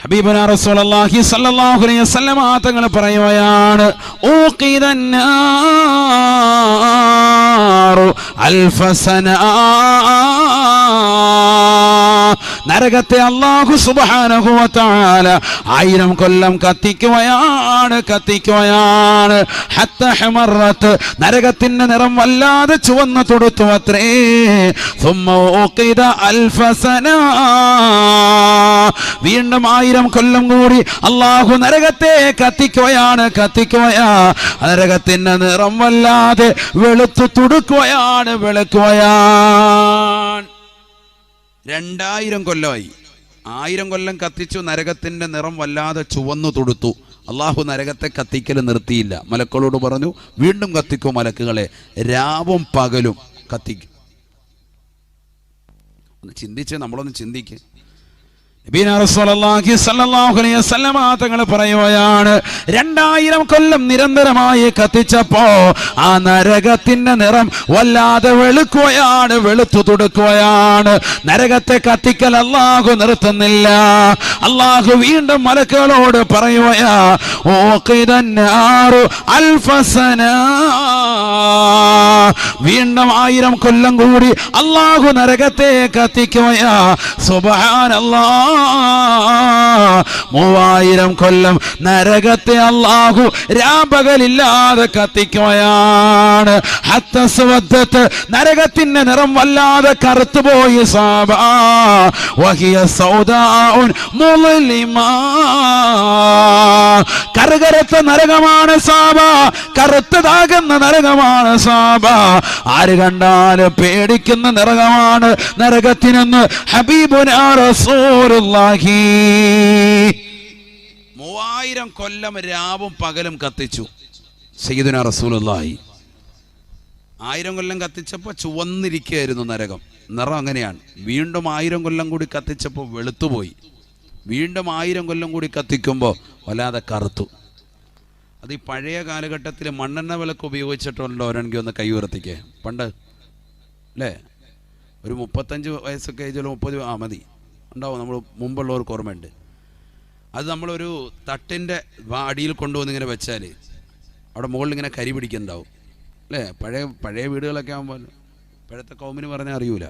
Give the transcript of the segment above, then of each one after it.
ഹബീബന റസൂലല്ലാഹി സല്ലല്ലാഹു അലൈഹി വസല്ലമ തങ്ങൾ പറയുകയാണ് ഊഖിദന്നാറു അൽഫസന നരകത്തെ അള്ളാഹു സുബാനുഭവത്താല ആയിരം കൊല്ലം കത്തിക്കുകയാണ് കത്തിക്കുകയാണ്. നരകത്തിന്റെ നിറം വല്ലാതെ ചുവന്ന് തൊടുത്തു അത്രേ അൽഫസന വീണ്ടും ആയിരം കൊല്ലം കൂടി അള്ളാഹു നരകത്തെ കത്തിക്കുകയാണ് കത്തിക്കുകയാ. നരകത്തിന്റെ നിറം വല്ലാതെ വെളുത്തു തുടുക്കുകയാണ് വെളുക്കുകയാണ് രണ്ടായിരം കൊല്ലമായി ആയിരം കൊല്ലം കത്തിച്ചു നരകത്തിന്റെ നിറം വല്ലാതെ ചുവന്നു തൊടുത്തു. അള്ളാഹു നരകത്തെ കത്തിക്കൽ നിർത്തിയില്ല. മലക്കളോട് പറഞ്ഞു വീണ്ടും കത്തിക്കും മലക്കുകളെ. രാവും പകലും കത്തിക്കും. ഒന്ന് ചിന്തിച്ച് നമ്മളൊന്ന് ചിന്തിക്ക് നബീന റസൂലുള്ളാഹി സ്വല്ലല്ലാഹു അലൈഹി വസല്ലമ തങ്ങൾ പറയുകയാണ് രണ്ടായിരം കൊല്ലം നിരന്തരമായി കത്തിച്ചപ്പോ ആ നരകത്തിന്റെ നിറം വല്ലാതെ വെളുക്കുകയാണ് വെളുത്തു തുടുക്കുകയാണ്. നരകത്തെ കത്തിക്കൽ അള്ളാഹു നിർത്തുന്നില്ല. അള്ളാഹു വീണ്ടും മലക്കുകളോട് പറയുകയാ അൽഫസന വീണ്ടും ആയിരം കൊല്ലം കൂടി അള്ളാഹു നരകത്തെ കത്തിക്കുകയാ സുബഹാനല്ലാ. മൂവായിരം കൊല്ലം നരകത്തെ അള്ളാഹു രാപകലില്ലാതെ കത്തിക്കുകയാണ്. നരകത്തിന്റെ നിറം വല്ലാതെ കറുത്തുപോയി സാബ. വഹിയ കറുകറുത്ത നരകമാണ് സാബ. കറുത്തതാകുന്ന നരകമാണ് സാബ. ആര് കണ്ടാലും പേടിക്കുന്ന നരകമാണ്. നരകത്തിനെന്ന് ഹബീബുനാ റസൂലുള്ളാഹി. മൂവായിരം കൊല്ലം രാവും പകലും കത്തിച്ചു സയ്യിദുന റസൂലുള്ളാഹി. ആയിരം കൊല്ലം കത്തിച്ചപ്പോൾ ചുവന്നിരിക്കുകയായിരുന്നു നരകം. നിറം അങ്ങനെയാണ്. വീണ്ടും ആയിരം കൊല്ലം കൂടി കത്തിച്ചപ്പോൾ വെളുത്തുപോയി. വീണ്ടും ആയിരം കൊല്ലം കൂടി കത്തിക്കുമ്പോൾ വല്ലാതെ കറുത്തു. അത് ഈ പഴയ കാലഘട്ടത്തിൽ മണ്ണെണ്ണ വിളക്ക് ഉപയോഗിച്ചിട്ടുണ്ടോ? ഒരെങ്കിൽ ഒന്ന് കൈ ഉയർത്തിക്കേ. പണ്ട്. അല്ലേ? ഒരു മുപ്പത്തഞ്ച് വയസ്സൊക്കെ ആയിച്ചാലും മുപ്പത് ആ മതി. ഉണ്ടാവും. നമ്മൾ മുമ്പുള്ളവർക്ക് ഓർമ്മയുണ്ട്. അത് നമ്മളൊരു തട്ടിന്റെ അടിയിൽ കൊണ്ടുവന്ന് ഇങ്ങനെ വെച്ചാൽ അവിടെ മുകളിൽ ഇങ്ങനെ കരി പിടിക്കുന്നുണ്ടാവും. അല്ലേ? പഴയ പഴയ വീടുകളൊക്കെ ആകുമ്പോൾ ഇപ്പോഴത്തെ കൗമിന് പറഞ്ഞാൽ അറിയൂല.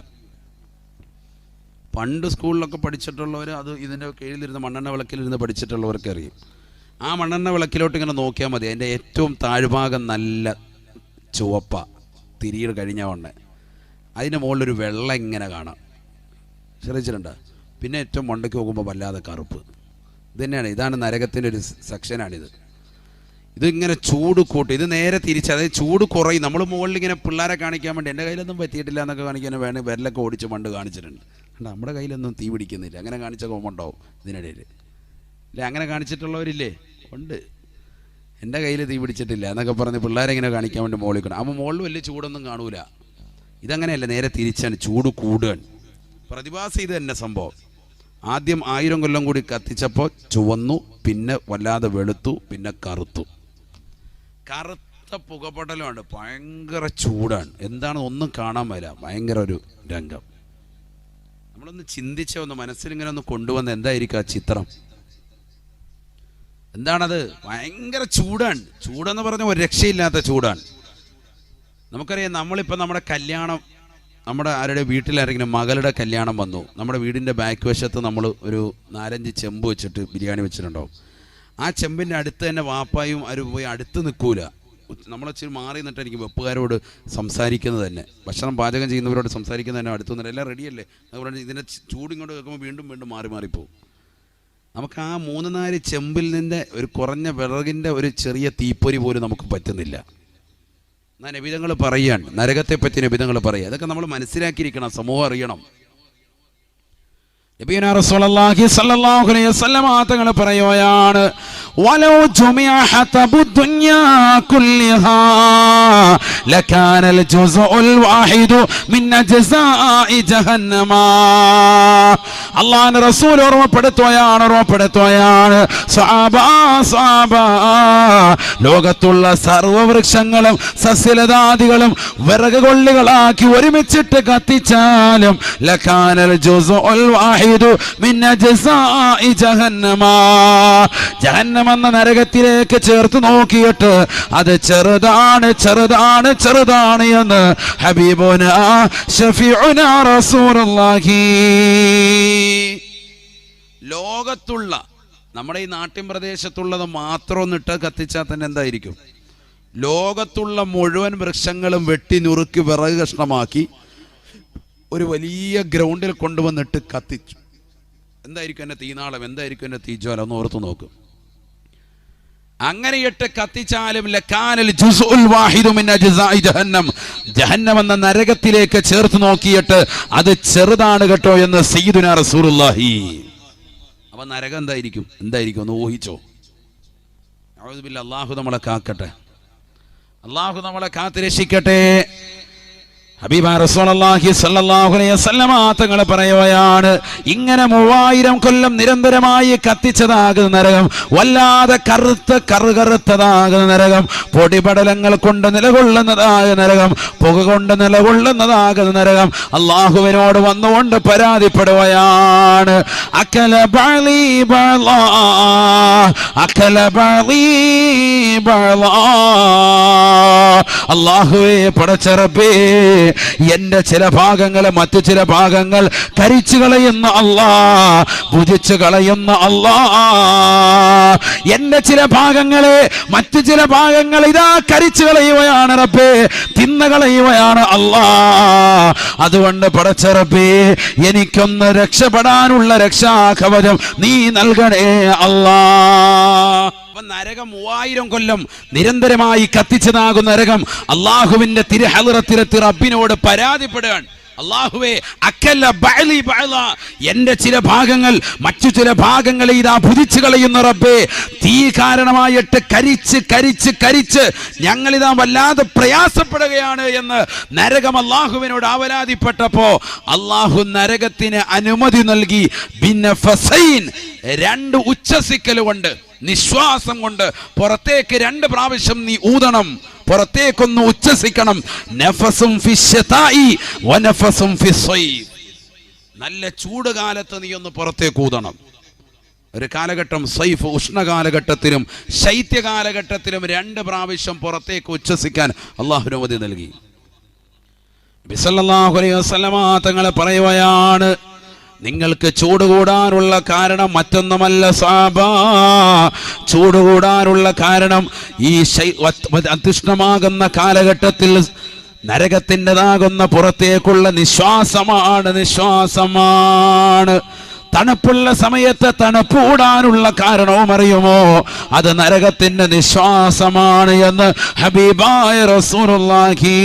പണ്ട് സ്കൂളിലൊക്കെ പഠിച്ചിട്ടുള്ളവർ അത് ഇതിന്റെ കീഴിലിരുന്ന് മണ്ണെണ്ണ വിളക്കിലിരുന്ന് പഠിച്ചിട്ടുള്ളവർക്ക് അറിയും. ആ മണ്ണെണ്ണ വിളക്കിലോട്ട് ഇങ്ങനെ നോക്കിയാൽ മതി. അതിന്റെ ഏറ്റവും താഴ്ഭാഗം നല്ല ചുവപ്പ. തിരിയിൽ കഴിഞ്ഞ കൊണ്ട് അതിന്റെ മുകളിലൊരു വെള്ളം ഇങ്ങനെ കാണാം. ശ്രദ്ധിച്ചിട്ടുണ്ട്? പിന്നെ ഏറ്റവും മണ്ടയ്ക്ക് നോക്കുമ്പോൾ വല്ലാതെ കറുപ്പ്. ഇത് തന്നെയാണ് ഇതാണ് നരകത്തിന്റെ ഒരു സെക്ഷനാണിത്. ഇതിങ്ങനെ ചൂട് കൂട്ടി ഇത് നേരെ തിരിച്ച് അതായത് ചൂട് കുറയും. നമ്മൾ മുകളിൽ ഇങ്ങനെ പിള്ളേരെ കാണിക്കാൻ വേണ്ടി എന്റെ കയ്യിലൊന്നും പറ്റിയിട്ടില്ല എന്നൊക്കെ കാണിക്കാൻ വേണേൽ വിരലൊക്കെ ഓടിച്ച് പണ്ട് കാണിച്ചിട്ടുണ്ട്. നമ്മുടെ കയ്യിലൊന്നും തീ പിടിക്കുന്നില്ല. അങ്ങനെ കാണിച്ച കോമുണ്ടാവും ഇതിനിടയിൽ ഇല്ല അങ്ങനെ കാണിച്ചിട്ടുള്ളവരില്ലേ? ഉണ്ട്. എന്റെ കയ്യിൽ തീ പിടിച്ചിട്ടില്ല എന്നൊക്കെ പറഞ്ഞ് പിള്ളേരെ ഇങ്ങനെ കാണിക്കാൻ വേണ്ടി മുകളിൽ കാണും അപ്പോൾ മുകളിൽ വലിയ ചൂടൊന്നും കാണൂല. ഇതങ്ങനെയല്ല നേരെ തിരിച്ചാണ് ചൂട് കൂടുകയാണ് പ്രതിഭാസ ഇത് തന്നെ സംഭവം. ആദ്യം ആയിരം കൊല്ലം കൂടി കത്തിച്ചപ്പോൾ ചുവന്നു പിന്നെ വല്ലാതെ വെളുത്തു പിന്നെ കറുത്തു. കറുത്ത പുകപടലമാണ് ഭയങ്കര ചൂടാണ്. എന്താണ് ഒന്നും കാണാൻ മേല ഭയങ്കര ഒരു രംഗം. നമ്മളൊന്ന് ചിന്തിച്ച ഒന്ന് മനസ്സിലിങ്ങനെ ഒന്ന് കൊണ്ടുവന്ന എന്തായിരിക്കും ആ ചിത്രം? എന്താണത്? ഭയങ്കര ചൂടാണ്. ചൂടെന്ന് പറഞ്ഞ ഒരു രക്ഷയില്ലാത്ത ചൂടാണ്. നമുക്കറിയാം നമ്മളിപ്പോൾ നമ്മുടെ കല്യാണം നമ്മുടെ ആരുടെ വീട്ടിലാരെങ്കിലും മകളുടെ കല്യാണം വന്നു. നമ്മുടെ വീടിന്റെ ബാക്ക് വശത്ത് നമ്മൾ ഒരു നാലഞ്ച് ചെമ്പ് വെച്ചിട്ട് ബിരിയാണി വെച്ചിട്ടുണ്ടാവും. ആ ചെമ്പിന്റെ അടുത്ത് തന്നെ വാപ്പായും അവർ പോയി അടുത്ത് നിൽക്കൂല നമ്മളിച്ചിരി മാറി നിന്നിട്ടായിരിക്കും വെപ്പുകാരോട് സംസാരിക്കുന്നത് തന്നെ. ഭക്ഷണം പാചകം ചെയ്യുന്നവരോട് സംസാരിക്കുന്നത് തന്നെ അടുത്ത് നിന്നിട്ട്. എല്ലാം റെഡിയല്ലേ അതുകൊണ്ട് ഇതിന്റെ ചൂട് ഇങ്ങോട്ട് കേൾക്കുമ്പോൾ വീണ്ടും വീണ്ടും മാറി മാറിപ്പോവും നമുക്ക് ആ മൂന്ന് നാല് ചെമ്പിൽ നിന്ന് ഒരു കുറഞ്ഞ വിറകിന്റെ ഒരു ചെറിയ തീപ്പൊരി പോലും നമുക്ക് പറ്റുന്നില്ല. എന്നാൽ നബിതങ്ങൾ നരകത്തെ പറ്റിയ നബിതങ്ങൾ പറയുക അതൊക്കെ നമ്മൾ മനസ്സിലാക്കിയിരിക്കണം സമൂഹം അറിയണം. നബീന റസൂലല്ലാഹി അലൈഹി വസല്ലമ തങ്ങൾ വലൗ ലകാനൽ ജുസ്ഉൽ ജഹന്നമ. റസൂൽ സഹാബാ ലോകത്തുള്ള സർവവൃക്ഷങ്ങളും സസ്യലതാദികളും വിറക് കൊള്ളികളാക്കി ഒരുമിച്ചിട്ട് കത്തിച്ചാലും ലകാനൽ ജുസ്ഉൽ വാഹിദു മിൻ ജഹന്നമെന്ന നരകത്തിലേക്ക് ചേർത്ത് നോക്കിയിട്ട് അത് ചെറുതാണ് ചെറുതാണ് ചെറുതാണ് എന്ന് ഹബീബുന ലോകത്തുള്ള നമ്മുടെ ഈ നാട്ടിൻ പ്രദേശത്തുള്ളത് മാത്രം ഒന്നിട്ട് കത്തിച്ചാൽ തന്നെ എന്തായിരിക്കും? ലോകത്തുള്ള മുഴുവൻ വൃക്ഷങ്ങളും വെട്ടി നുറുക്കി വിറക് കഷ്ണമാക്കി ഒരു വലിയ ഗ്രൗണ്ടിൽ കൊണ്ടുവന്നിട്ട് കത്തിച്ചു. എന്തായിരിക്കും എന്നെ തീനാളം? എന്തായിരിക്കും എന്നെ തീജ്വാലം? ഒന്ന് ഓർത്തു നോക്കും. അങ്ങനെയിട്ട് കത്തിച്ചാലും ജഹന്നം. എന്ന നരകത്തിലേക്ക് ചേർത്ത് നോക്കിയിട്ട് അത് ചെറുതാണ് കേട്ടോ എന്ന് സയ്യിദുന റസൂലുള്ളാഹി. അപ്പൊ നരകം എന്തായിരിക്കും? എന്തായിരിക്കും? ഒന്ന് ഊഹിച്ചോ. അള്ളാഹു നമ്മളെ കാക്കട്ടെ. അള്ളാഹു നമ്മളെ കാത്ത് തങ്ങൾ പറയുകയാണ് ഇങ്ങനെ മൂവായിരം കൊല്ലം നിരന്തരമായി കത്തിച്ചതാകുന്ന നരകം വല്ലാതെ കറുത്ത് കറുകറുത്തതാകുന്ന നരകം പൊടിപടലങ്ങൾ കൊണ്ട് നിലകൊള്ളുന്നതാകുന്ന നരകം പുക കൊണ്ട് നിലകൊള്ളുന്നതാകുന്ന നരകം അള്ളാഹുവിനോട് വന്നുകൊണ്ട് പരാതിപ്പെടുകയാണ്. അക്കല ബളി ബള അക്കല ബളി ബള അള്ളാഹുവേ പടച്ചറബേ എന്റെ ചില ഭാഗങ്ങളെ മറ്റു ചില ഭാഗങ്ങൾ കരിച്ചു കളയുന്ന അല്ലാ ഭുജിച്ചു കളയുന്ന അല്ലാ. എന്റെ ചില ഭാഗങ്ങളെ മറ്റു ചില ഭാഗങ്ങൾ ഇതാ കരിച്ചു കളയുകയാണ് റബ്ബേ തിന്ന കളയുകയാണ് അല്ലാ. അതുകൊണ്ട് പടച്ച റബ്ബേ എനിക്കൊന്ന് രക്ഷപ്പെടാനുള്ള രക്ഷാകവചം നീ നൽകണേ അല്ലാ. നരകം മൂവായിരം കൊല്ലം നിരന്തരമായി കത്തിച്ചതാകും നരകം അള്ളാഹുവിന്റെ തിരഹലിറത്തിരത്തി റബ്ബിനോട് പരാതിപ്പെടുകയാണ്. അള്ളാഹുവേ അക്കല്ല ബഅലി ബഅല. എന്റെ ചില ഭാഗങ്ങൾ മറ്റു ചില ഭാഗങ്ങളെ ഇതാ പുതിച്ചു കളയുന്ന റബ്ബേ തീ കാരണമായിട്ട് കരിച്ച് കരിച്ച് കരിച്ച് ഞങ്ങളിതാ വല്ലാതെ പ്രയാസപ്പെടുകയാണ് എന്ന് നരകം അള്ളാഹുവിനോട് അവലാതിപ്പെട്ടപ്പോ അള്ളാഹു നരകത്തിന് അനുമതി നൽകി. പിന്നെ ഫസൈൻ രണ്ട് ഉച്ചസിക്കൽ കൊണ്ട് നിശ്വാസം കൊണ്ട് പുറത്തേക്ക് രണ്ട് പ്രാവശ്യം നീ ഊതണം പുറത്തേക്കൊന്ന് ഉച്ചസിക്കണം നഫസും വനഫസും. നല്ല ചൂട് കാലത്ത് നീ ഒന്ന് പുറത്തേക്ക് ഊതണം. ഒരു കാലഘട്ടം സൈഫ് ഉഷ്ണകാലഘട്ടത്തിലും ശൈത്യകാലഘട്ടത്തിലും രണ്ട് പ്രാവശ്യം പുറത്തേക്ക് ഉച്ഛസിക്കാൻ അള്ളാഹു അനുമതി നൽകി. ബിസല്ലാഹു അലൈഹി വസല്ലമ തങ്ങളെ പറയുകയാണ് നിങ്ങൾക്ക് ചൂട് കൂടാനുള്ള കാരണം മറ്റൊന്നുമല്ല സാബ. ചൂട് കൂടാനുള്ള കാരണം ഈ അധിഷ്ഠമാകുന്ന കാലഘട്ടത്തിൽ നരകത്തിന്റെതാകുന്ന പുറത്തേക്കുള്ള നിശ്വാസമാണ് നിശ്വാസമാണ്. തണുപ്പുള്ള സമയത്ത് തണുപ്പ് കൂടാനുള്ള കാരണവും അറിയുമോ? അത് നരകത്തിന്റെ നിശ്വാസമാണ് എന്ന് ഹബീബായ റസൂലുള്ളാഹി.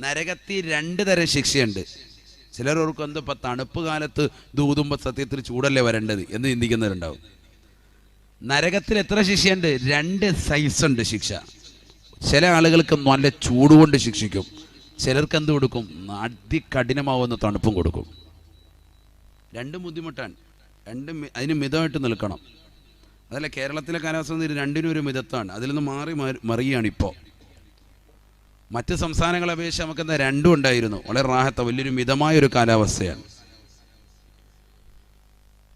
നരകത്തിൽ രണ്ട് തരം ശിക്ഷയുണ്ട്. ചിലർ ഓർക്കും എന്ത് ഇപ്പം തണുപ്പ് കാലത്ത് ദൂതുമ്പോൾ സത്യത്തിൽ ചൂടല്ലേ വരേണ്ടത് എന്ന് ചിന്തിക്കുന്നവരുണ്ടാവും. നരകത്തിൽ എത്ര ശിക്ഷയുണ്ട്? രണ്ട് സൈസ് ഉണ്ട് ശിക്ഷ. ചില ആളുകൾക്ക് നല്ല ചൂട് കൊണ്ട് ശിക്ഷിക്കും. ചിലർക്ക് എന്ത് കൊടുക്കും? അതികഠിനമാവുന്ന തണുപ്പും കൊടുക്കും. രണ്ടും ബുദ്ധിമുട്ടാണ്. രണ്ടും അതിന് മിതമായിട്ട് നിൽക്കണം. അതല്ല കേരളത്തിലെ കാലാവസ്ഥ രണ്ടിനും ഒരു മിതത്താണ്. അതിൽ നിന്ന് മാറി മാറി- മറിയുകയാണ് ഇപ്പോൾ മറ്റ് സംസ്ഥാനങ്ങളെ അപേക്ഷിച്ച് നമുക്ക് എന്താ രണ്ടും ഉണ്ടായിരുന്നു. വളരെ റാഹത്ത വലിയൊരു മിതമായ ഒരു കാലാവസ്ഥയാണ്.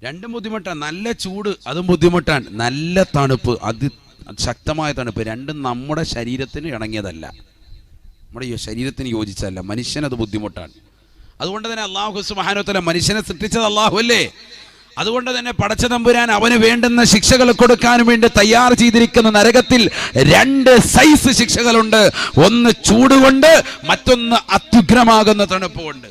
രണ്ടും ബുദ്ധിമുട്ടാണ്. നല്ല ചൂട് അതും ബുദ്ധിമുട്ടാണ്. നല്ല തണുപ്പ് അതി ശക്തമായ തണുപ്പ്. രണ്ടും നമ്മുടെ ശരീരത്തിന് ഇണങ്ങിയതല്ല. നമ്മുടെ ശരീരത്തിന് യോജിച്ചതല്ല. മനുഷ്യനത് ബുദ്ധിമുട്ടാണ്. അതുകൊണ്ട് തന്നെ അള്ളാഹു സുബാനോത്തല മനുഷ്യനെ സൃഷ്ടിച്ചത് അള്ളാഹു അല്ലേ? അതുകൊണ്ട് തന്നെ പടച്ച തമ്പുരാൻ അവന് വേണ്ടുന്ന ശിക്ഷകൾ കൊടുക്കാൻ വേണ്ടി തയ്യാർ ചെയ്തിരിക്കുന്ന നരകത്തിൽ രണ്ട് സൈസ് ശിക്ഷകളുണ്ട്. ഒന്ന് ചൂടുകൊണ്ട് മറ്റൊന്ന് അത്യുഗ്രമാകുന്ന തണുപ്പുകൊണ്ട്.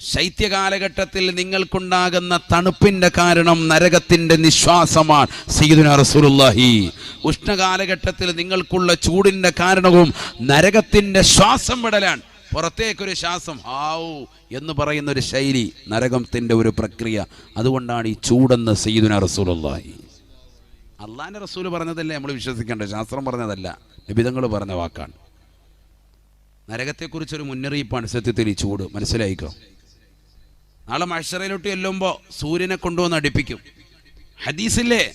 ശൈത്യകാലഘട്ടത്തിൽ നിങ്ങൾക്കുണ്ടാകുന്ന തണുപ്പിന്റെ കാരണം നരകത്തിന്റെ നിശ്വാസമാണ്. സീദുന റസൂലുള്ളാഹി. ഉഷ്ണകാലഘട്ടത്തിൽ നിങ്ങൾക്കുള്ള ചൂടിന്റെ കാരണവും നരകത്തിന്റെ ശ്വാസം വിടലാണ്. പുറത്തേക്കൊരു ശ്വാസം ഹാവു എന്ന് പറയുന്ന ഒരു ശൈലി നരകത്തിന്റെ ഒരു പ്രക്രിയ. അതുകൊണ്ടാണ് ഈ ചൂടെന്ന് സയ്യിദുന റസൂലുള്ളാഹി. അള്ളാഹിന്റെ റസൂൽ പറഞ്ഞതല്ലേ നമ്മൾ വിശ്വസിക്കേണ്ടത്? ശാസ്ത്രം പറഞ്ഞതല്ല. നിബിതങ്ങൾ പറഞ്ഞ വാക്കാണ്. നരകത്തെക്കുറിച്ചൊരു മുന്നറിയിപ്പാണ് സത്യത്തിൽ ഈ ചൂട്. മനസ്സിലായിക്കോ? നാളെ മഷറയിലോട്ട് ചെല്ലുമ്പോൾ സൂര്യനെ കൊണ്ടുവന്ന് അടുപ്പിക്കും. ഹദീസില്ലേ?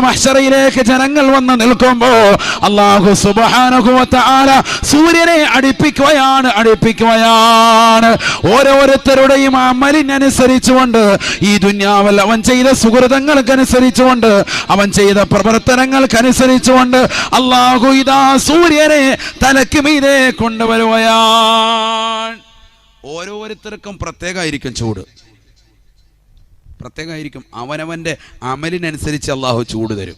മഹ്ശറയിലേക്ക് ജനങ്ങൾ വന്ന് നിൽക്കുമ്പോൾ അള്ളാഹു സുബാനുഭവത്താല സൂര്യനെ അടുപ്പിക്കുകയാണ് അടുപ്പിക്കുകയാണ്. ഓരോരുത്തരുടെയും അമലിനനുസരിച്ചുകൊണ്ട് ഈ ദുന്യാവൽ അവൻ ചെയ്ത സുഹൃതങ്ങൾക്കനുസരിച്ചുകൊണ്ട് അവൻ ചെയ്ത പ്രവർത്തനങ്ങൾക്കനുസരിച്ചുകൊണ്ട് അള്ളാഹു ഇതാ സൂര്യനെ തലക്ക് മീതെ കൊണ്ടുവരുകയാണ്. ഓരോരുത്തർക്കും പ്രത്യേകമായിരിക്കും ചൂട്. പ്രത്യേകമായിരിക്കും. അവനവന്റെ അമലിനനുസരിച്ച് അള്ളാഹു ചൂട് തരും.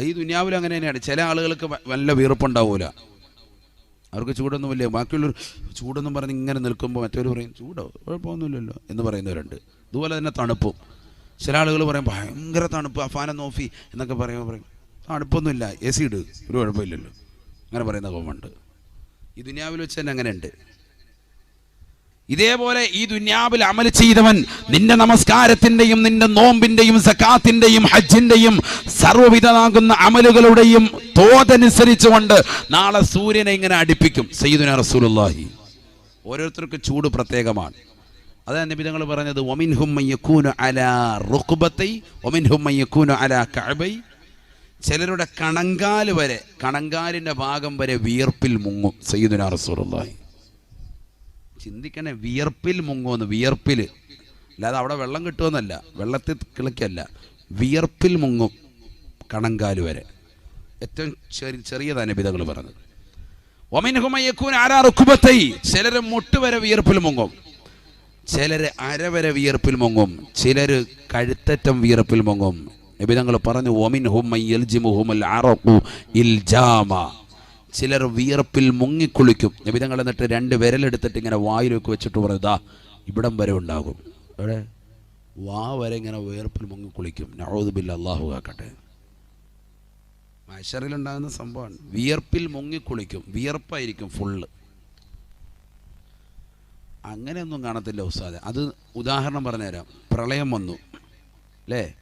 ഈ ദുനിയാവിൽ അങ്ങനെ തന്നെയാണ് ചില ആളുകൾക്ക് വല്ല വീർപ്പുണ്ടാവൂല. അവർക്ക് ചൂടൊന്നുമില്ല. ബാക്കിയുള്ളവർ ചൂടൊന്നും പറഞ്ഞ് ഇങ്ങനെ നിൽക്കുമ്പോൾ മറ്റൊരു പറയും ചൂടോ? കുഴപ്പമൊന്നുമില്ലല്ലോ. എന്ന് പറയുന്നവരുണ്ട്. ഇതുപോലെ തന്നെ തണുപ്പും. ചില ആളുകൾ പറയും ഭയങ്കര തണുപ്പ് അഫാന നോഫി എന്നൊക്കെ പറയുമ്പോൾ പറയും തണുപ്പൊന്നുമില്ല എ സി ഇട് ഒരു കുഴപ്പമില്ലല്ലോ. അങ്ങനെ പറയുന്ന കോമുണ്ട് ഈ ദുനിയാവിൽ വെച്ച് തന്നെ അങ്ങനെയുണ്ട്. ഇതേപോലെ ഈ ദുന്യാവിൽ അമൽ ചെയ്തവൻ നിന്റെ നമസ്കാരത്തിന്റെയും നിന്റെ നോമ്പിന്റെയും സക്കാത്തിന്റെയും ഹജ്ജിന്റെയും സർവവിധമാകുന്ന അമലുകളുടെയും തോതനുസരിച്ചുകൊണ്ട് നാളെ സൂര്യനെ ഇങ്ങനെ അടുപ്പിക്കും. സയ്യിദുന റസൂലുള്ളാഹി. ഓരോരുത്തർക്കും ചൂട് പ്രത്യേകമാണ്. അതാണ് നിബിധങ്ങൾ പറഞ്ഞത് ഒമിൻ മയ്യക്കൂനു അലാ റുഖുബത്തൈ ഒമിൻ മയ്യക്കൂനു അലാ കഅബൈ. ചിലരുടെ കണങ്കാൽ വരെ കണങ്കാലിന്റെ ഭാഗം വരെ വിയർപ്പിൽ മുങ്ങും സയ്യിദുന റസൂലുള്ളാഹി. ചിന്തിക്കണേ വിയർപ്പിൽ മുങ്ങുമെന്ന് വിയർപ്പിൽ. അല്ലാതെ അവിടെ വെള്ളം കിട്ടുമെന്നല്ല വെള്ളത്തിൽ കിളിക്കല്ല വിയർപ്പിൽ മുങ്ങും കണങ്കാൽ വരെ. ഏറ്റവും ചെറിയ ചെറിയ ബിതകൾ പറഞ്ഞത്. ഒമിൻഹുമയ്യക്കൂൻ ആരാ റുക്കുബത്തൈ ചിലര് മുട്ടുവരെ വിയർപ്പിൽ മുങ്ങും. ചിലര് അരവരെ വിയർപ്പിൽ മുങ്ങും. ചിലര് കഴുത്തറ്റം വിയർപ്പിൽ മുങ്ങും. നിബിതങ്ങൾ പറഞ്ഞു ഒമിൻ ഹുമൽ ഇൽജാമ. ചിലർ വിയർപ്പിൽ മുങ്ങിക്കുളിക്കും. നിബിതങ്ങൾ എന്നിട്ട് രണ്ട് വിരലെടുത്തിട്ട് ഇങ്ങനെ വായിലേക്ക് വെച്ചിട്ട് പറയും ഇതാ ഇവിടം വരെ ഉണ്ടാകും. അവിടെ വാ വരെ ഇങ്ങനെ വിയർപ്പിൽ മുങ്ങിക്കുളിക്കും. നവോദുബില്ല അള്ളാഹു ആക്കട്ടെ. മഷറിലുണ്ടാകുന്ന സംഭവമാണ്. വിയർപ്പിൽ മുങ്ങിക്കുളിക്കും. വിയർപ്പായിരിക്കും ഫുള്ള് അങ്ങനെയൊന്നും കാണത്തില്ല ഉസ്താദ്. അത് ഉദാഹരണം പറഞ്ഞുതരാം. പ്രളയം വന്നു. അല്ലേ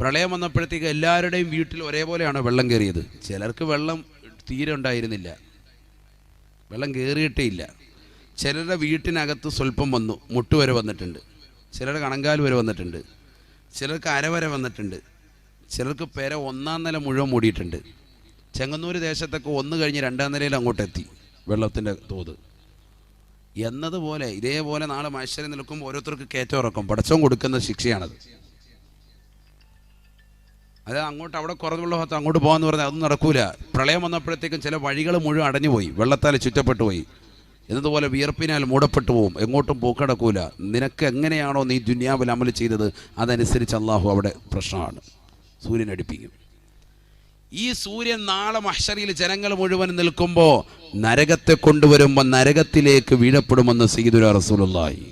പ്രളയം വന്നപ്പോഴത്തേക്ക് എല്ലാവരുടെയും വീട്ടിൽ ഒരേപോലെയാണ് വെള്ളം കയറിയത്. ചിലർക്ക് വെള്ളം തീരെ ഉണ്ടായിരുന്നില്ല. വെള്ളം കയറിയിട്ടേ ഇല്ല. ചിലരുടെ വീട്ടിനകത്ത് സ്വല്പം വന്നു മുട്ട് വരെ വന്നിട്ടുണ്ട്. ചിലരുടെ കണങ്കാൽ വരെ വന്നിട്ടുണ്ട്. ചിലർക്ക് അര വരെ വന്നിട്ടുണ്ട്. ചിലർക്ക് പെര ഒന്നാം നില മുഴുവൻ മൂടിയിട്ടുണ്ട്. ചെങ്ങന്നൂർ ദേശത്തൊക്കെ ഒന്ന് കഴിഞ്ഞ് രണ്ടാം നിലയിൽ അങ്ങോട്ടെത്തി വെള്ളത്തിന്റെ തോത്. എന്നതുപോലെ ഇതേപോലെ നാളെ മനുഷ്യരെ നിൽക്കുമ്പോൾ ഓരോരുത്തർക്ക് കയറ്റം ഇറക്കും പടച്ചവും കൊടുക്കുന്ന ശിക്ഷയാണത്. അത് അങ്ങോട്ട് അവിടെ കുറഞ്ഞുള്ള ഭാഗത്ത് അങ്ങോട്ട് പോകാന്ന് പറഞ്ഞാൽ അതൊന്നും നടക്കൂല. പ്രളയം വന്നപ്പോഴത്തേക്കും ചില വഴികൾ മുഴുവൻ അടഞ്ഞുപോയി. വെള്ളത്താൽ ചുറ്റപ്പെട്ടു പോയി. എന്നതുപോലെ വിയർപ്പിനാൽ മൂടപ്പെട്ടു പോവും. എങ്ങോട്ടും പോക്കടക്കൂല. നിനക്ക് എങ്ങനെയാണോ നീ ദുന്യാവിൽ അമൽ ചെയ്തത്? അതനുസരിച്ച് അള്ളാഹു അവിടെ പ്രശ്നമാണ്. സൂര്യൻ അടുപ്പിക്കും. ഈ സൂര്യൻ നാളെ മഹ്ഷറിയിൽ ജനങ്ങൾ മുഴുവൻ നിൽക്കുമ്പോൾ നരകത്തെ കൊണ്ടുവരുമ്പോൾ നരകത്തിലേക്ക് വീഴപ്പെടുമെന്ന് സീദുര റസൂലുള്ളാഹി.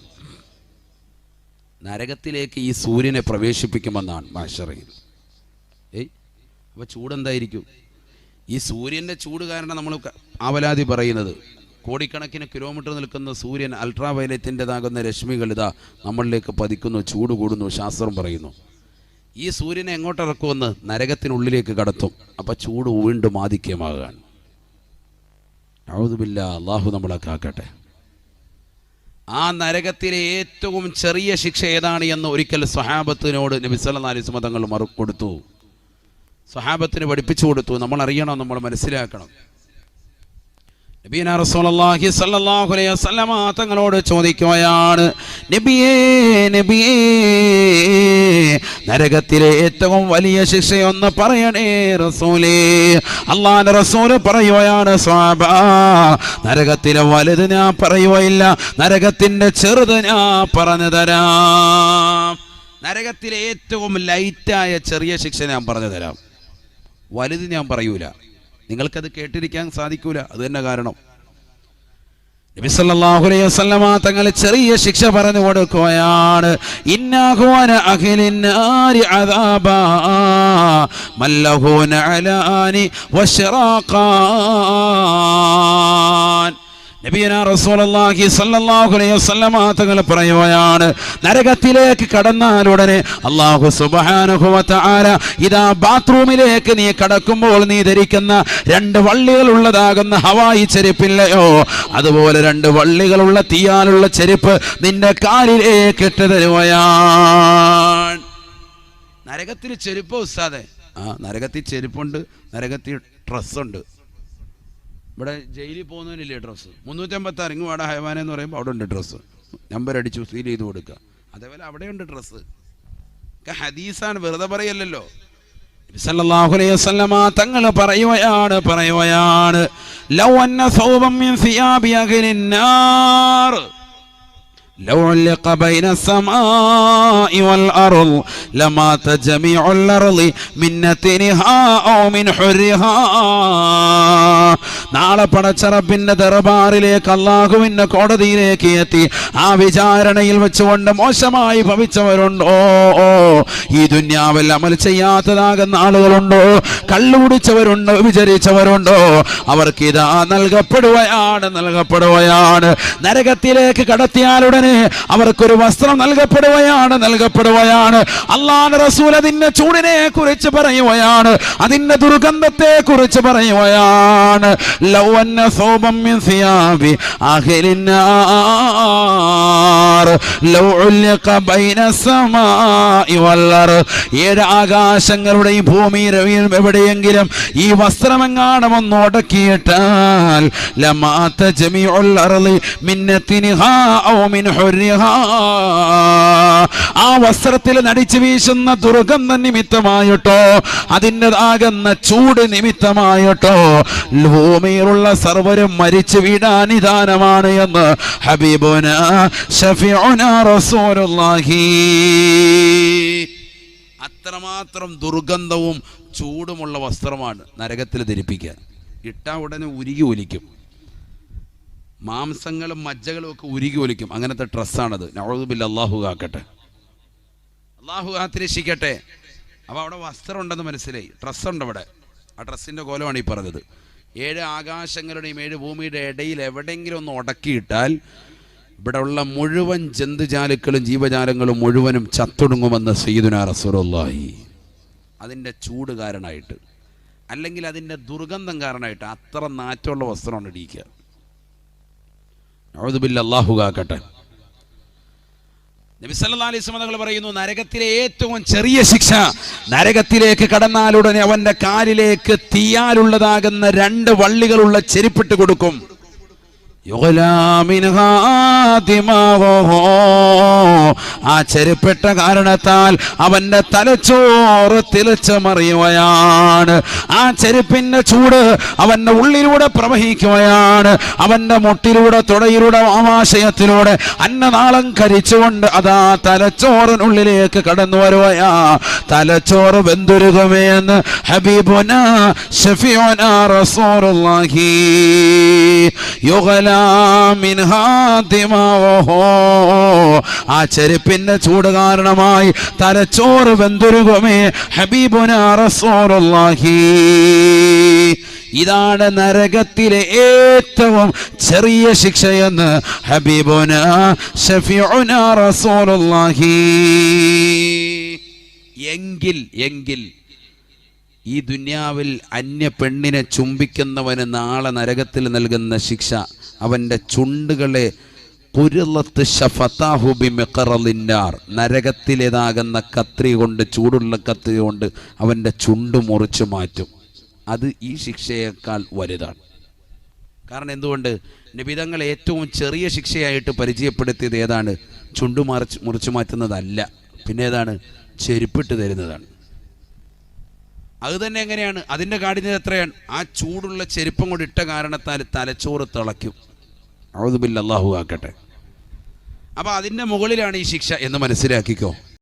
നരകത്തിലേക്ക് ഈ സൂര്യനെ പ്രവേശിപ്പിക്കുമെന്നാണ് മഹ്ഷറയിൽ. അപ്പോൾ ചൂടെന്തായിരിക്കും? ഈ സൂര്യന്റെ ചൂട് കാരണം നമ്മൾ ആവലാതി പറയുന്നത്. കോടിക്കണക്കിന് കിലോമീറ്റർ നിൽക്കുന്ന സൂര്യൻ അൾട്രാ വയലറ്റിന്റെതാകുന്ന രശ്മികൾ ഇതാ നമ്മളിലേക്ക് പതിക്കുന്നു ചൂട് കൂടുന്നു ശാസ്ത്രം പറയുന്നു. ഈ സൂര്യനെ എങ്ങോട്ടിറക്കുമെന്ന് നരകത്തിനുള്ളിലേക്ക് കടത്തും. അപ്പം ചൂട് വീണ്ടും ആധിക്യമാകുകയാണ് അഴുതുമില്ല അള്ളാഹു നമ്മളെ കാക്കട്ടെ. ആ നരകത്തിലെ ഏറ്റവും ചെറിയ ശിക്ഷ ഏതാണ് എന്ന് ഒരിക്കൽ സ്വഹാബത്തിനോട് നബി സല്ലല്ലാഹു അലൈഹി വസല്ലം സ്വഹാബത്തിന് പഠിപ്പിച്ചു കൊടുത്തു. നമ്മൾ അറിയണം നമ്മൾ മനസ്സിലാക്കണം. നബീന റസൂലുള്ളാഹി സ്വല്ലല്ലാഹു അലൈഹി വസല്ലമ തങ്ങളോട് ചോദിക്കുകയാണ് നബിയേ നബിയേ നരകത്തിലെ ഏറ്റവും വലിയ ശിക്ഷയൊന്ന് പറയണേ റസൂലേ. അള്ളാന്റെ റസൂൽ പറയുകയാണ് സ്വാബ നരകത്തിലെ വലുത് ഞാൻ പറയുകയില്ല നരകത്തിന്റെ ചെറുത് ഞാൻ പറഞ്ഞു തരാം. നരകത്തിലെ ഏറ്റവും ലൈറ്റായ ചെറിയ ശിക്ഷ ഞാൻ പറഞ്ഞു തരാം. വലുത് ഞാൻ പറയൂല. നിങ്ങൾക്കത് കേട്ടിരിക്കാൻ സാധിക്കൂല. അത് തന്നെ കാരണം. നബി സല്ലല്ലാഹു അലൈഹി വസല്ലമ തങ്ങൾ ചെറിയ ശിക്ഷ പറഞ്ഞു കൊടുക്കുകയാണ്. ഇന്നഹുവന അഖിലിൻ നാരി അദാബാ മല്ലഹു നഅലാനി വശറാഖാൻ സ്വല്ലല്ലാഹു അലൈഹി വസല്ലമ തങ്ങൾ പറയുകയാണ് നരകത്തിലേക്ക് കടന്നാലുടനെ അല്ലാഹു സുബ്ഹാനഹു സുബാനുഭവത്താര ഇതാ ബാത്റൂമിലേക്ക് നീ കടക്കുമ്പോൾ നീ ധരിക്കുന്ന രണ്ട് വള്ളികൾ ഉള്ളതാകുന്ന ഹവായി ചെരുപ്പില്ലയോ? അതുപോലെ രണ്ട് വള്ളികളുള്ള തീയാലുള്ള ചെരുപ്പ് നിന്റെ കാലിലേക്ക് ഇട്ട് തരുകയാണ്. നരകത്തിൽ ചെരുപ്പ് ഉസ്താദെ? ആ നരകത്തിൽ ചെരുപ്പുണ്ട് നരകത്തിൽ ഡ്രസ്സുണ്ട്. ഇവിടെ ജയിലിൽ പോകുന്നതിനില്ലേ ഡ്രസ്സ്? മുന്നൂറ്റമ്പത്തി ആറ് ഇങ്ങ് വാട ഹൈവാന എന്ന് പറയുമ്പോൾ അവിടെ ഉണ്ട് ഡ്രസ്സ്. നമ്പർ അടിച്ചു സീൽ ചെയ്ത് കൊടുക്കുക അതേപോലെ അവിടെയുണ്ട് ഡ്രസ്സ്. ഹദീസാണ് വെറുതെ വസല്ലമ തങ്ങൾ പറയുകയാണ് പറയുകയാണ്. ലൗ അന്ന സൗബം لو علق بين السماء والأرض لمات جميع الأرض من نتنها أو من حرها നാളെ പടച്ചറപ്പിന്റെ ദർബാറിലേക്ക് അള്ളാഹുവിന്റെ കോടതിയിലേക്ക് എത്തി ആ വിചാരണയിൽ വെച്ചുകൊണ്ട് മോശമായി ഭവിച്ചവരുണ്ടോ ഈ ദുന്യാവിൽ അമൽ ചെയ്യാത്തതാകുന്ന ആളുകളുണ്ടോ കള്ളുകുടിച്ചവരുണ്ടോ വിചരിച്ചവരുണ്ടോ അവർക്ക് ഇതാ നൽകപ്പെടുകയാണ് നൽകപ്പെടുകയാണ് നരകത്തിലേക്ക് കടത്തിയാലുടനെ അവർക്കൊരു വസ്ത്രം നൽകപ്പെടുകയാണ് നൽകപ്പെടുകയാണ് അള്ളാഹ് റസൂൽ അതിന്റെ ചൂടിനെ കുറിച്ച് പറയുകയാണ് അതിന്റെ ദുർഗന്ധത്തെ കുറിച്ച് പറയുകയാണ് ലൗവന്ന മിൻ ഏഴ് ആകാശങ്ങളുടെയും ഭൂമിയിലും എവിടെയെങ്കിലും ഈ വസ്ത്രമെങ്ങാണം ഒന്ന് ഹുർരിഹാ ആ വസ്ത്രത്തിൽ നടിച്ചു വീശുന്ന ദുർഗന്ധ നിമിത്തമായിട്ടോ അതിന്റെതാകുന്ന ചൂട് നിമിത്തമായിട്ടോ ഭൂമിയിലുള്ള സർവരും മരിച്ചു വീടാനിധാനമാണ് എന്ന് ഹബീബുന റസൂലുള്ളാഹി അത്രമാത്രം ദുർഗന്ധവും ചൂടുമുള്ള വസ്ത്രമാണ് നരകത്തിൽ ധരിപ്പിക്കാൻ. ഇട്ടാ ഉടനെ ഉരുകി ഒലിക്കും. മാംസങ്ങളും മജ്ജകളും ഒക്കെ ഉരുകി ഒലിക്കും. അങ്ങനത്തെ ഡ്രസ്സാണത്. നവതുബില്ല അള്ളാഹു കാക്കട്ടെ. അള്ളാഹു കാത്തിരക്ഷിക്കട്ടെ അപ്പോൾ അവിടെ വസ്ത്രം ഉണ്ടെന്ന് മനസ്സിലായി. ഡ്രസ്സുണ്ട് അവിടെ. ആ ഡ്രസ്സിന്റെ കോലമാണ് ഈ പറഞ്ഞത്. ഏഴ് ആകാശങ്ങളുടെയും ഏഴ് ഭൂമിയുടെ ഇടയിൽ എവിടെയെങ്കിലും ഒന്ന് ഉടക്കിയിട്ടാൽ ഇവിടെ ഉള്ള മുഴുവൻ ജന്തുജാലുക്കളും ജീവജാലങ്ങളും മുഴുവനും ചത്തൊടുങ്ങുമെന്ന് സയ്യിദുന റസൂലുള്ളാഹി. അതിന്റെ ചൂട് കാരണമായിട്ട് അല്ലെങ്കിൽ അതിന്റെ ദുർഗന്ധം കാരണമായിട്ട് അത്ര നാറ്റമുള്ള വസ്ത്രമാണ് ഇടിക്കുക ഔദുബില്ല അള്ളാഹു കാക്കട്ടെ. പറയുന്നു നരകത്തിലെ ഏറ്റവും ചെറിയ ശിക്ഷ നരകത്തിലേക്ക് കടന്നാലുടനെ അവന്റെ കാലിലേക്ക് തീയാലുള്ളതാകുന്ന രണ്ട് വള്ളികളുള്ള ചെരുപ്പിട്ട് കൊടുക്കും. ആ ചെരുപ്പെട്ട കാരണത്താൽ അവന്റെ തലച്ചോറ് തിളച്ചു മറിയുകയാണ് ആ ചെരുപ്പിന്റെ ചൂട് അവന്റെ ഉള്ളിലൂടെ പ്രവഹിക്കുകയാണ്. അവന്റെ മുട്ടിലൂടെ തുടയിലൂടെ ആമാശയത്തിലൂടെ അന്നനാളം കരിച്ചുകൊണ്ട് അതാ തലച്ചോറിനുള്ളിലേക്ക് കടന്നു വരുകയാ. തലച്ചോറ് വെന്തുരുകമേ എന്ന് ഹബീബുന ഷഫിയോന റസൂലുള്ളാഹി. യുഗ്ലാ. ആ ചെരുപ്പിന്റെ ചൂട് കാരണമായി തലച്ചോറ് വെന്തുരുകുമേ ഹബീബുന ഇതാണ് നരകത്തിലെ ഏറ്റവും ചെറിയ ശിക്ഷയെന്ന് ഹബീബുന ഷഫിഉന റസൂലുള്ളാഹി. എങ്കിൽ എങ്കിൽ ഈ ദുന്യാവിൽ അന്യ പെണ്ണിനെ ചുംബിക്കുന്നവന് നാളെ നരകത്തിൽ നൽകുന്ന ശിക്ഷ അവന്റെ ചുണ്ടുകളെ പുരുളത്ത് ഷഫത്താഹുബി ബിമിഖറലിന്നാർ. നരകത്തിലേതാകുന്ന കത്രി കൊണ്ട് ചൂടുള്ള കത്രി കൊണ്ട് അവന്റെ ചുണ്ട് മുറിച്ചു മാറ്റും. അത് ഈ ശിക്ഷയേക്കാൾ വലുതാണ്. കാരണം എന്തുകൊണ്ട്? നിബിതങ്ങൾ ഏറ്റവും ചെറിയ ശിക്ഷയായിട്ട് പരിചയപ്പെടുത്തിയത് ഏതാണ്? ചുണ്ടു മറിച്ച് മുറിച്ചു മാറ്റുന്നതല്ല. പിന്നെ ഏതാണ്? ചെരുപ്പിട്ട് തരുന്നതാണ്. അത് തന്നെ എങ്ങനെയാണ്? അതിന്റെ കാഠിന്യം എത്രയാണ്? ആ ചൂടുള്ള ചെരുപ്പം കൊണ്ട് ഇട്ട കാരണത്താൽ തലച്ചോറ് തിളയ്ക്കും. ഔദുബില്ല അള്ളാഹു ആക്കട്ടെ. അപ്പോൾ അതിന്റെ മുകളിലാണ് ഈ ശിക്ഷ എന്ന് മനസ്സിലാക്കിക്കോ.